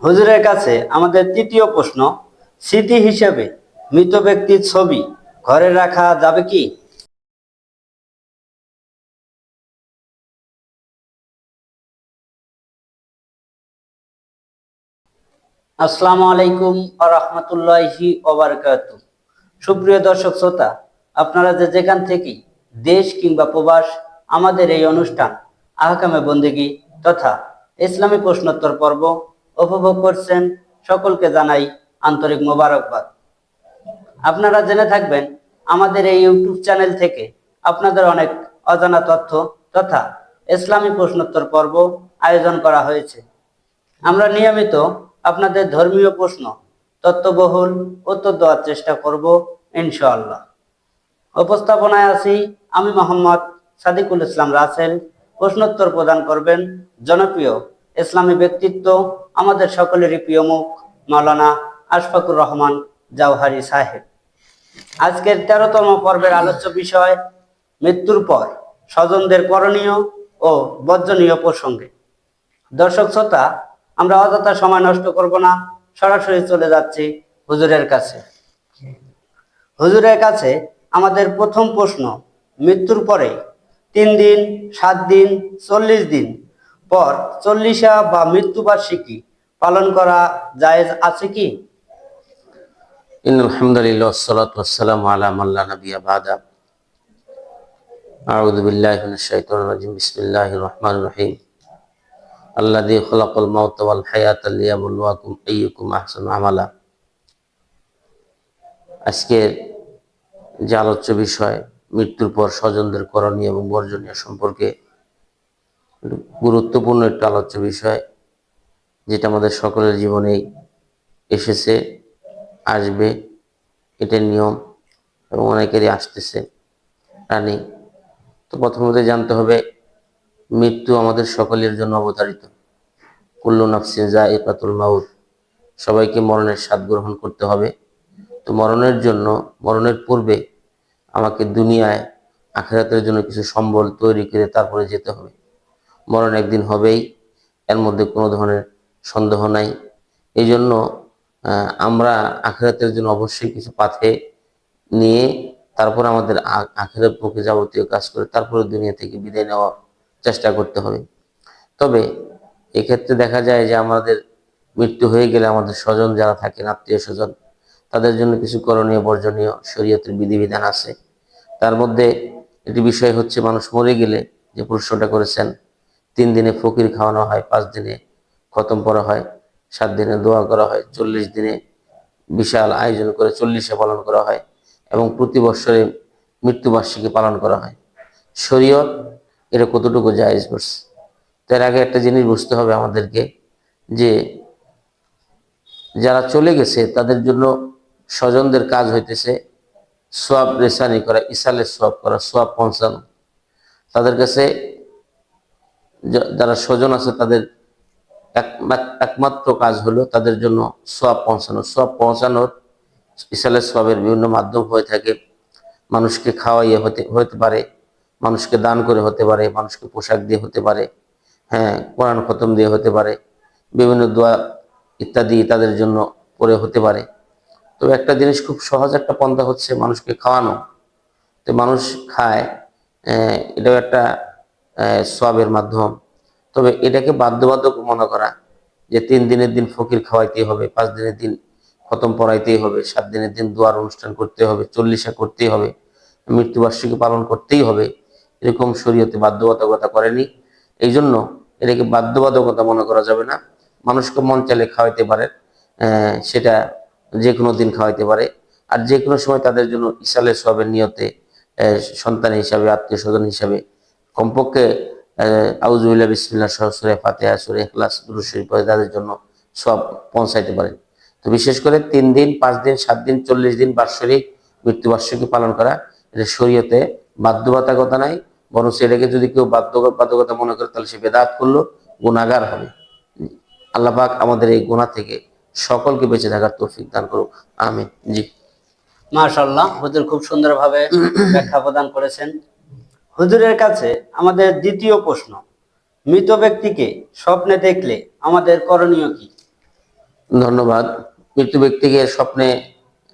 হুজুরের কাছে আমাদের তৃতীয় প্রশ্ন, স্মৃতি হিসেবে মৃত ব্যক্তির ছবি ঘরে রাখা যাবে কি? আসসালামু আলাইকুম রহমতুল্লাহি ওবরকাত সুপ্রিয় দর্শক শ্রোতা, আপনারা যে যেখান থেকেই দেশ কিংবা প্রবাস, আমাদের এই অনুষ্ঠান আহকামে বন্দেগি তথা ইসলামী প্রশ্নোত্তর পর্ব উপভোগ করছেন সকলকে জানাই আন্তরিক মোবারকবাদ। আপনারা জেনে থাকবেন, আমাদের এই ইউটিউব চ্যানেল থেকে আপনাদের অনেক অজানা তথ্য তথা ইসলামী প্রশ্নোত্তর পর্ব আয়োজন করা হয়েছে। আমরা নিয়মিত আপনাদের ধর্মীয় প্রশ্ন, তত্ত্ববহুল উত্তর দেওয়ার চেষ্টা করব, ইনশাআল্লাহ। উপস্থাপনায় আছি আমি মোহাম্মদ সাদিকুল ইসলাম রাসেল। প্রশ্নোত্তর প্রদান করবেন জনপ্রিয় ইসলামী ব্যক্তিত্ব, আমাদের সকলেরই প্রিয় মুখ, মাওলানা আশফাকুর রহমান জাওহারি সাহেব। আজকের তেরোতম পর্বের আলোচ্য বিষয়, মৃত্যুর পর, স্বজনদের করণীয় ও বর্জনীয় প্রসঙ্গে। দর্শক শ্রোতা, আমরা অযথা সময় নষ্ট করব না, সরাসরি চলে যাচ্ছি হুজুরের কাছে। হুজুরের কাছে আমাদের প্রথম প্রশ্ন, মৃত্যুর পরে তিন দিন, সাত দিন, চল্লিশ দিন পর চল্লিশা বা মৃত্যুবার্ষিকী পালন করা জায়েজ আছে কি? আলহামদুলিল্লাহ আজকের যে আলোচ্য বিষয়, মৃত্যুর পর স্বজনদের করণীয় এবং বর্জনীয় সম্পর্কে গুরুত্বপূর্ণ একটা আলোচ্য বিষয়, যেটা আমাদের সকলের জীবনেই এসেছে, আসবে, এটা নিয়ম এবং অনেকেরই আসতেছে প্রাণী তো প্রথমত জানতে হবে, মৃত্যু আমাদের সকলের জন্য অবতারিত। কুল্লু নাফসিন যা একাতুল মাউত, সবাইকে মরণের স্বাদ গ্রহণ করতে হবে। তো মরণের জন্য, মরণের পূর্বে আমাকে দুনিয়ায়, আখেরাতের জন্য কিছু সম্বল তৈরি করে তারপরে যেতে হবে। মরণ একদিন হবেই। এর মধ্যে কোনো ধরনের সন্দেহ নাই। এই জন্য আমরা আখেরাতের জন্য অবশ্যই কিছু পাথে নিয়ে তারপর আমাদের আখেরাত পক্ষে যাবতীয় কাজ করে তারপরে দুনিয়া থেকে বিদায় নেওয়ার চেষ্টা করতে হবে। তবে এক্ষেত্রে দেখা যায় যে আমাদের মৃত্যু হয়ে গেলে আমাদের স্বজন যারা থাকেন, আত্মীয় স্বজন, তাদের জন্য কিছু করণীয় বর্জনীয় শরীয়তের বিধিবিধান আছে। তার মধ্যে একটি বিষয় হচ্ছে, মানুষ মরে গেলে যে প্রশ্নটা করেছেন তিন দিনে ফকির খাওয়ানো হয়, পাঁচ দিনে খতম পড়া হয়, সাত দিনে দোয়া করা হয়, চল্লিশ দিনে বিশাল আয়োজন করে চল্লিশে পালন করা হয় এবং প্রতি বছরে মৃত্যুবার্ষিকী পালন করা হয়। শরীয়ত এটা কতটুকু জায়েজ করছে? তার আগে একটা জিনিস বুঝতে হবে আমাদেরকে যে যারা চলে গেছে, তাদের জন্য স্বজনদের কাজ হইতেছে সোয়াব রেসানি করা, ইসালের সোয়াব করা, সোয়াব পৌঁছানো। তাদের কাছে যারা স্বজন আছে তাদের এক- এক- একমাত্র কাজ হলো তাদের জন্য সব পৌঁছানো। সব পৌঁছানোর ইসালের সোয়াবের বিভিন্ন মাধ্যম হয়ে থাকে। মানুষকে খাওয়াইয়ে হতে হতে পারে, মানুষকে দান করে হতে পারে, মানুষকে পোশাক দিয়ে হতে পারে হ্যাঁ কোরআন খতম দিয়ে হতে পারে, বিভিন্ন দোয়া ইত্যাদি তাদের জন্য করে হতে পারে। তো একটা জিনিস খুব সহজ একটা পন্থা হচ্ছে মানুষকে খাওয়ানো। তো মানুষ খায় এটাও একটা সওয়াবের মাধ্যম। তবে এটাকে বাধ্যবাধক মনে করা যে তিন দিনের দিন ফকির খাওয়াইতেই হবে, পাঁচ দিনের দিন খতম পড়াইতেই হবে, সাত দিনের দিন দোয়ার অনুষ্ঠান করতে হবে, চল্লিশা করতেই হবে, মৃত্যুবার্ষিকী পালন করতেই হবে, এরকম শরীয়তে বাধ্যবাধকতা করেনি। এই জন্য এটাকে বাধ্যবাধকতা মনে করা যাবে না। মানুষকে মন চাইলে খাওয়াইতে পারে সেটা যে কোনো দিন খাওয়াইতে পারে। আর যে কোনো সময় তাদের জন্য ইসালের সবের নিয়তে সন্তান হিসাবে, আত্মীয় স্বজন হিসাবে কমপক্ষে আউজুবিল্লা বিসমিল্লা সহ সুরে ফাতেহা, সুরে এখলাস দুরূদ শরীফ তাদের জন্য সব পৌঁছাইতে পারেন। তো বিশেষ করে তিন দিন, পাঁচ দিন, সাত দিন, চল্লিশ দিন বার্ষিক মৃত্যুবার্ষিকী পালন করা, এটা শরীয়তে বাধ্যবাধকতা নাই বরং সেটাকে যদি কেউ বাধ্য বাধ্যকতা মনে করে, তাহলে সে বেদাত করল গুণাগার হবে। আল্লাহ পাক আমাদের এই গুণা থেকে সকলকে বেঁচে থাকার তৌফিক দান করুক। আমি জি। মাশাল্লাহ হুজুর খুব সুন্দরভাবে ব্যাখ্যা প্রদান করেছেন। হুজুরের কাছে আমাদের দ্বিতীয় প্রশ্ন, মৃত ব্যক্তিকে স্বপ্নে দেখলে আমাদের করণীয় কি? ধন্যবাদ। মৃত্যু ব্যক্তিকে স্বপ্নে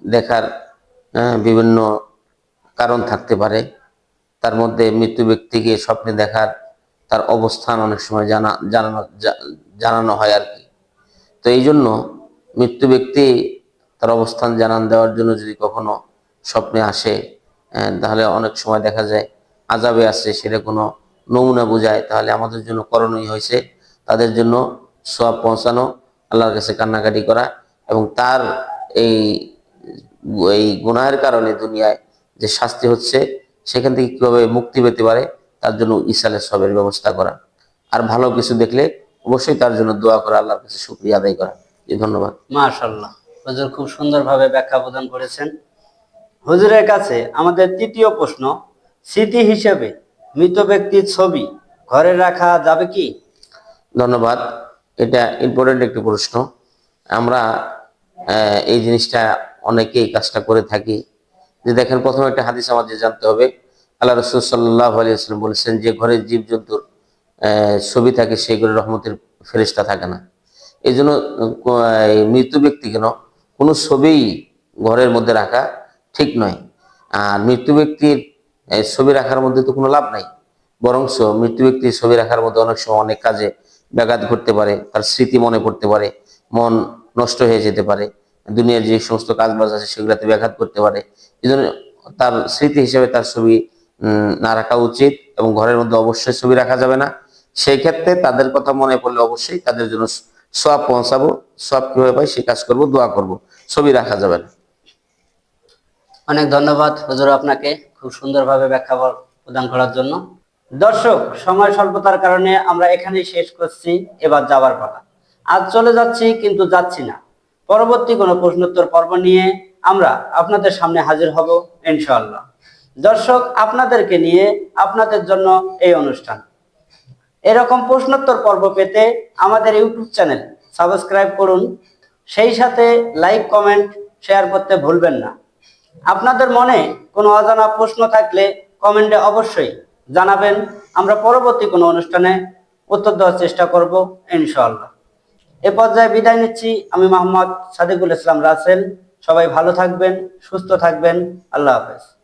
দেখার বিভিন্ন কারণ থাকতে পারে। তার মধ্যে মৃত্যু ব্যক্তিকে স্বপ্নে দেখার তার অবস্থান অনেক সময় জানা, জানানো জানানো হয় আর কি। তো এই জন্য মৃত্যু ব্যক্তি তার অবস্থান জানান দেওয়ার জন্য যদি কখনো স্বপ্নে আসে তাহলে অনেক সময় দেখা যায় আজাবে আসছে, সেটা কোনো নমুনা বোঝায়, তাহলে আমাদের জন্য করণীয় হয়েছে। তাদের জন্য সব পৌঁছানো, আল্লাহর কাছে কান্নাকাটি করা এবং তার এই এই গুনাহের কারণে দুনিয়ায় যে শাস্তি হচ্ছে, সেখান থেকে কীভাবে মুক্তি পেতে পারে, তার জন্য ইসালের সবের ব্যবস্থা করা। আর ভালো কিছু দেখলে অবশ্যই তার জন্য দোয়া করা, আল্লাহর কাছে শুক্রিয়া আদায় করা। ধন্যবাদ। মাশাল্লাহ হুজুর খুব সুন্দরভাবে ব্যাখ্যা প্রদান করেছেন। হুজুরের কাছে আমাদের তৃতীয় প্রশ্ন স্মৃতি হিসেবে মৃত ব্যক্তির ছবি ঘরে রাখা যাবে কি? ধন্যবাদ। এটা ইম্পর্টেন্ট একটি প্রশ্ন। আমরা এই জিনিসটা অনেকেই কাজটা করে থাকি। যে দেখেন, প্রথমে একটা হাদিস আমাদের জানতে হবে। আল্লাহ রসুল সাল্লাহ আলিয়াল্লাম বলেছেন যে ঘরের জীবজন্তুর ছবি থাকে ঘরে রহমতের ফেরিস্তা থাকে না। এই জন্য মৃত্যু ব্যক্তি কেন? কোনো ছবিই ঘরের মধ্যে রাখা ঠিক নয়। আর মৃত্যু ব্যক্তির ছবি রাখার মধ্যে তো কোনো লাভ নাই। বরংস মৃত্যু ব্যক্তির ছবি রাখার মধ্যে অনেক সময় অনেক কাজে ব্যাঘাত ঘটতে পারে, তার স্মৃতি মনে পড়তে পারে, মন নষ্ট হয়ে যেতে পারে, দুনিয়ার যে সমস্ত কাজ বাজ আছে সেগুলোতে ব্যাঘাত করতে পারে। এই তার স্মৃতি হিসেবে তার ছবি না রাখা উচিত এবং ঘরের মধ্যে অবশ্যই ছবি রাখা যাবে না। সেই ক্ষেত্রে তাদের কথা মনে পড়লে অবশ্যই তাদের জন্য সব পৌঁছাবো। সব কীভাবে পাই সে কাজ করব, দোয়া করব। ছবি রাখা যাবে না। অনেক ধন্যবাদ। হুজুর আপনাকে। খুব সুন্দরভাবে ব্যাখ্যা প্রদান করার জন্য। দর্শক, সময় স্বল্পতার কারণে আমরা এখানেই শেষ করছি। এবার যাবার পালা। আজ চলে যাচ্ছি, কিন্তু যাচ্ছি না। পরবর্তী কোনো প্রশ্নোত্তর পর্ব নিয়ে আমরা আপনাদের সামনে হাজির হব, ইনশাআল্লাহ। দর্শক, আপনাদেরকে নিয়ে আপনাদের জন্য এই অনুষ্ঠান। এরকম প্রশ্নোত্তর পর্ব পেতে আমাদের ইউটিউব চ্যানেল সাবস্ক্রাইব করুন। সেই সাথে লাইক, কমেন্ট, শেয়ার করতে ভুলবেন না। আপনাদের মনে কোনো অজানা প্রশ্ন থাকলে কমেন্টে অবশ্যই জানাবেন। আমরা পরবর্তী কোনো অনুষ্ঠানে উত্তর দেওয়ার চেষ্টা করব ইনশাআল্লাহ। এ পর্যায়ে বিদায় নিচ্ছি। আমি মোহাম্মদ সাদিকুল ইসলাম রাসেল। সবাই ভালো থাকবেন, সুস্থ থাকবেন। আল্লাহ হাফেজ।